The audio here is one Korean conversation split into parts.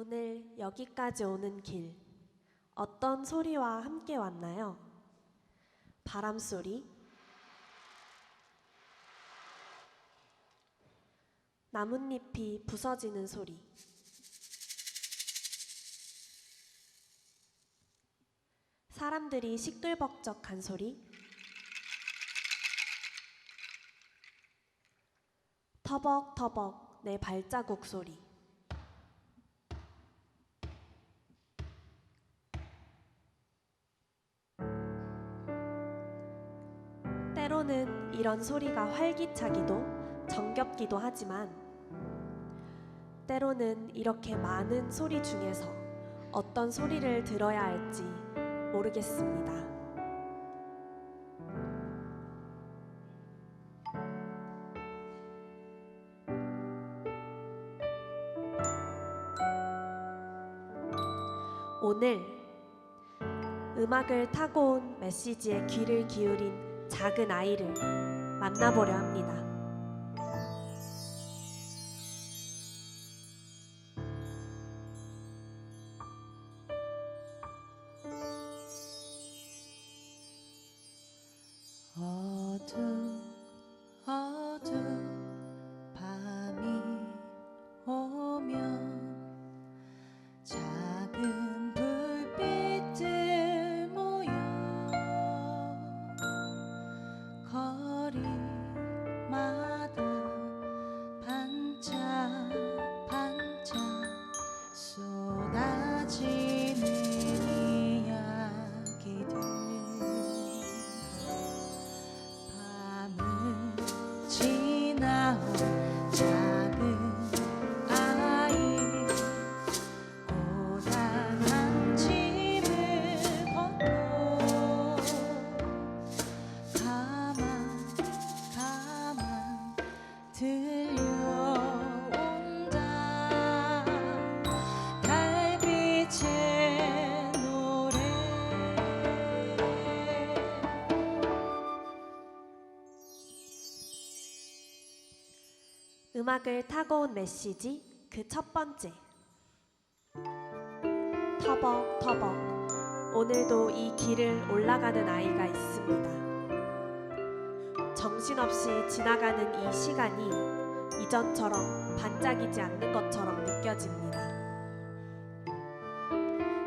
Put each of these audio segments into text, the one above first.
오늘 여기까지 오는 길 어떤 소리와 함께 왔나요? 바람 소리, 나뭇잎이 부서지는 소리, 사람들이 시끌벅적한 소리, 터벅터벅 내 발자국 소리. 때로는 이런 소리가 활기차기도 정겹기도 하지만 때로는 이렇게 많은 소리 중에서 어떤 소리를 들어야 할지 모르겠습니다. 오늘 음악을 타고 온 메시지에 귀를 기울인 작은 아이를 만나보려 합니다. 음악을 타고 온 메시지 그 첫 번째. 터벅터벅 오늘도 이 길을 올라가는 아이가 있습니다. 정신없이 지나가는 이 시간이 이전처럼 반짝이지 않는 것처럼 느껴집니다.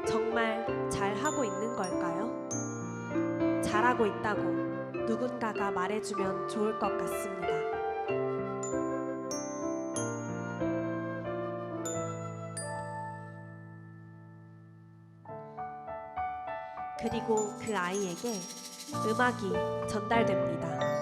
정말 잘하고 있는 걸까요? 잘하고 있다고 누군가가 말해주면 좋을 것 같습니다. 그리고 그 아이에게 음악이 전달됩니다.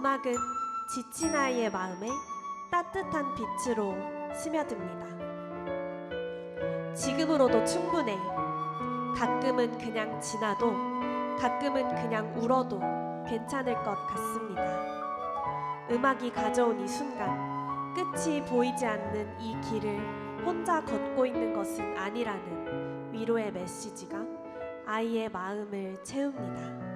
음악은 지친 아이의 마음에 따뜻한 빛으로 스며듭니다. 지금으로도 충분해. 가끔은 그냥 지나도 가끔은 그냥 울어도 괜찮을 것 같습니다. 음악이 가져온 이 순간 끝이 보이지 않는 이 길을 혼자 걷고 있는 것은 아니라는 위로의 메시지가 아이의 마음을 채웁니다.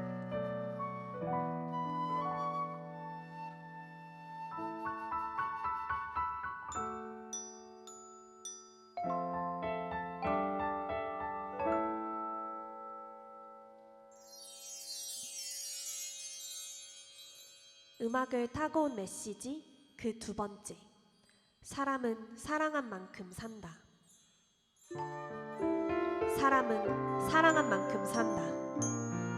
음악을 타고 온 메시지 그 두 번째. 사람은 사랑한 만큼 산다. 사람은 사랑한 만큼 산다.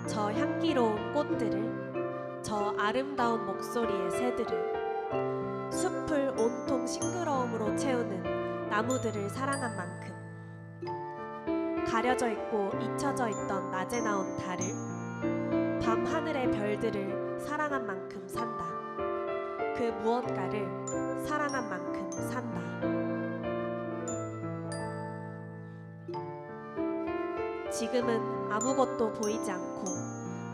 저 향기로운 꽃들을, 저 아름다운 목소리의 새들을, 숲을 온통 싱그러움으로 채우는 나무들을 사랑한 만큼, 가려져 있고 잊혀져 있던 낮에 나온 달을, 밤 하늘의 별들을 사랑한 만큼 산다. 그 무언가를 사랑한 만큼 산다. 지금은 아무것도 보이지 않고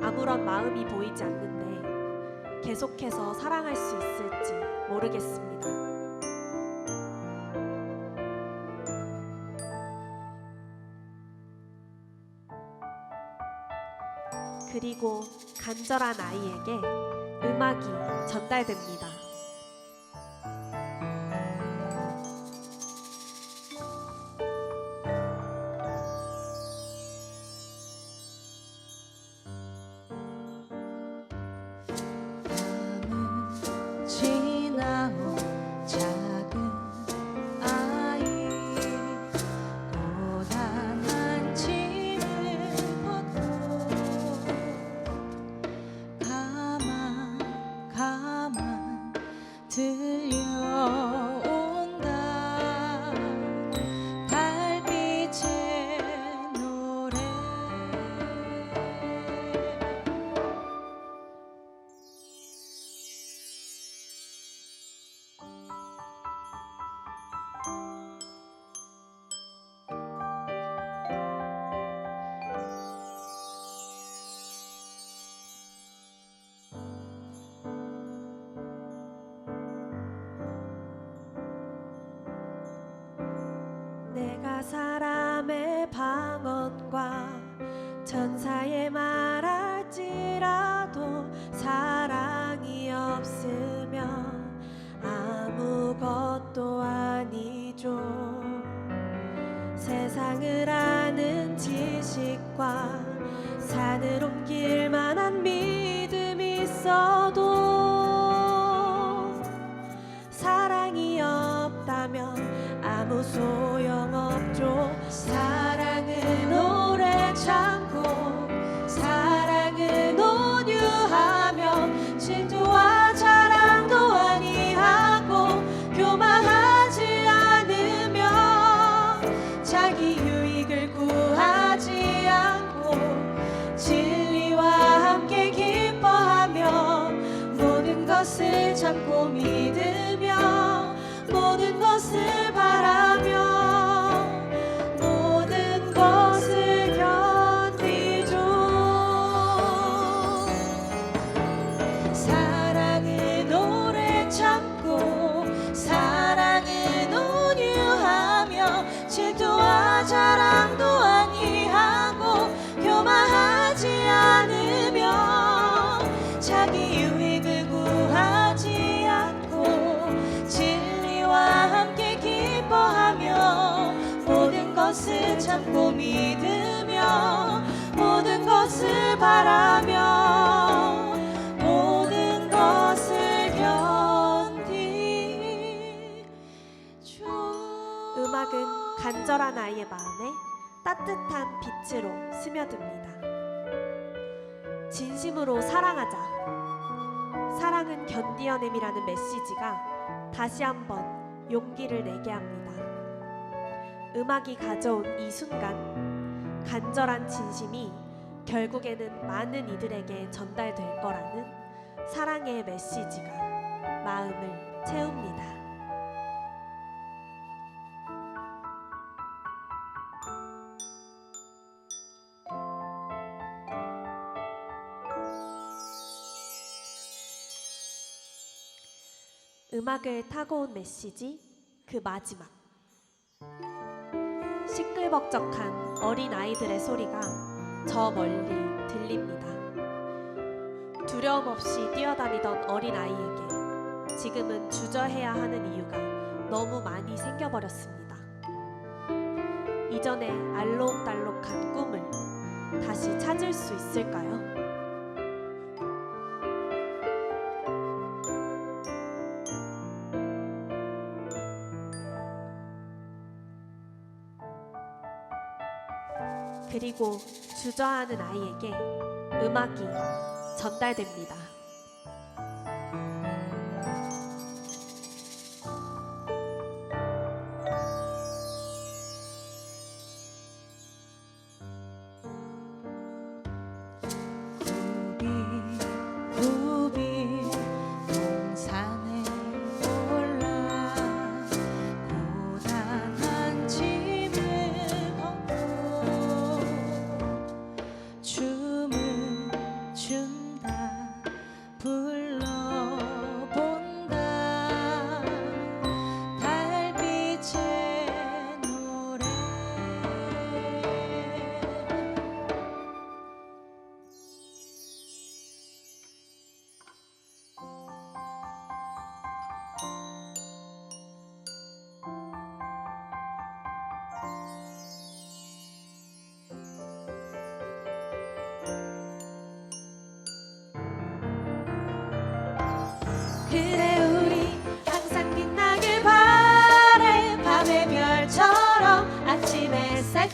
아무런 마음이 보이지 않는데 계속해서 사랑할 수 있을지 모르겠습니다. 그리고 간절한 아이에게 음악이 전달됩니다. 지 참고 믿으며 모든 것을 바라며 음악은 간절한 아이의 마음에 따뜻한 빛으로 스며듭니다. 진심으로 사랑하자. 사랑은 견디어냄이라는 메시지가 다시 한번 용기를 내게 합니다. 음악이 가져온 이 순간, 간절한 진심이 결국에는 많은 이들에게 전달될 거라는 사랑의 메시지가 마음을 채웁니다. 음악을 타고 온 메시지 그 마지막 시끌벅적한 어린 아이들의 소리가 저 멀리 들립니다. 두려움 없이 뛰어다니던 어린 아이에게 지금은 주저해야 하는 이유가 너무 많이 생겨버렸습니다. 이전에 알록달록한 꿈을 다시 찾을 수 있을까요? 그리고 주저하는 아이에게 음악이 전달됩니다.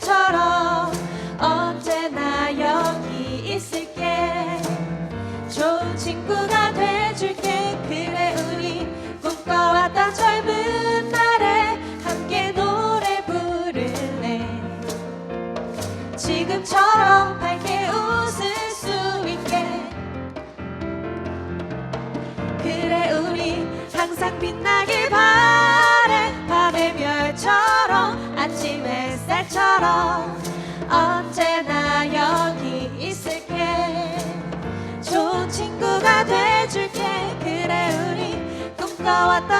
햇살처럼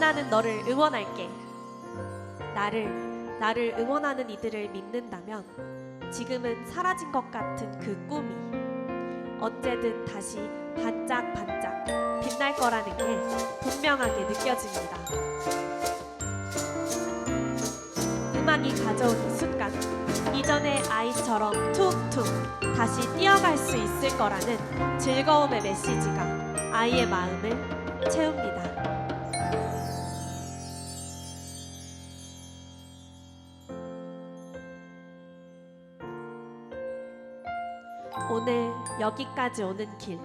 빛나는 너를 응원할게. 나를 나를 응원하는 이들을 믿는다면 지금은 사라진 것 같은 그 꿈이 언제든 다시 반짝반짝 빛날 거라는 게 분명하게 느껴집니다. 음악이 가져온 이 순간 이전의 아이처럼 툭툭 다시 뛰어갈 수 있을 거라는 즐거움의 메시지가 아이의 마음을 채웁니다. 여기까지 오는 길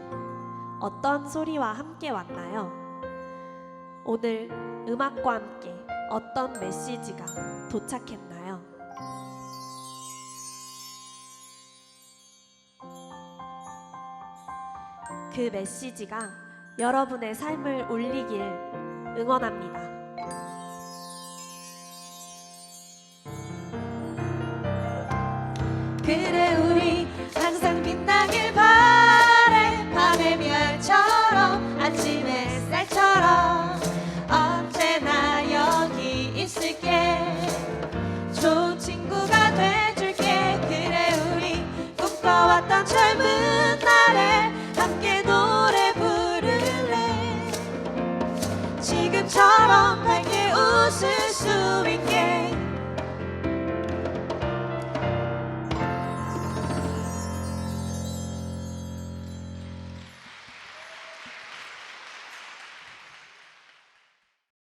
어떤 소리와 함께 왔나요? 오늘 음악과 함께 어떤 메시지가 도착했나요? 그 메시지가 여러분의 삶을 울리길 응원합니다. 그래